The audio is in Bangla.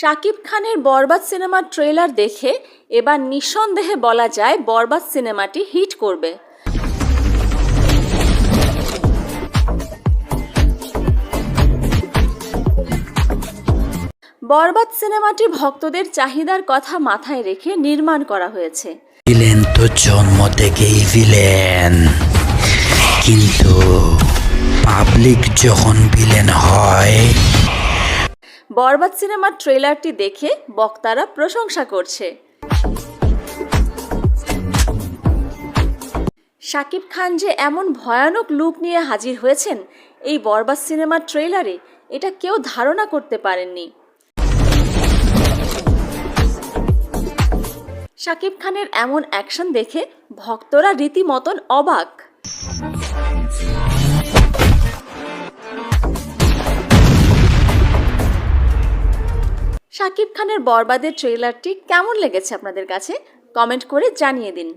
শাকিব খানের বরবাদ সিনেমার ট্রেলার দেখে এবার নিঃসন্দেহে বলা যায় বরবাদ সিনেমাটি হিট করবে। বরবাদ সিনেমাটি ভক্তদের চাহিদার কথা মাথায় রেখে নির্মাণ করা হয়েছে। ভিলেন তো জন্ম থেকেই ভিলেন। কিন্তু পাবলিক যখন ভিলেন হয় বরবাদ সিনেমার ট্রেলারটি দেখে বক্তারা প্রশংসা করছে। শাকিব খান যে এমন ভয়ানক লুক নিয়ে হাজির হয়েছেন এই বরবাদ সিনেমার ট্রেলারে, এটা কেউ ধারণা করতে পারেননি। শাকিব খানের এমন অ্যাকশন দেখে ভক্তরা রীতিমতন অবাক। শাকিব খানের বরবাদের ট্রেলারটি কেমন লেগেছে আপনাদের কাছে? কমেন্ট করে জানিয়ে দিন।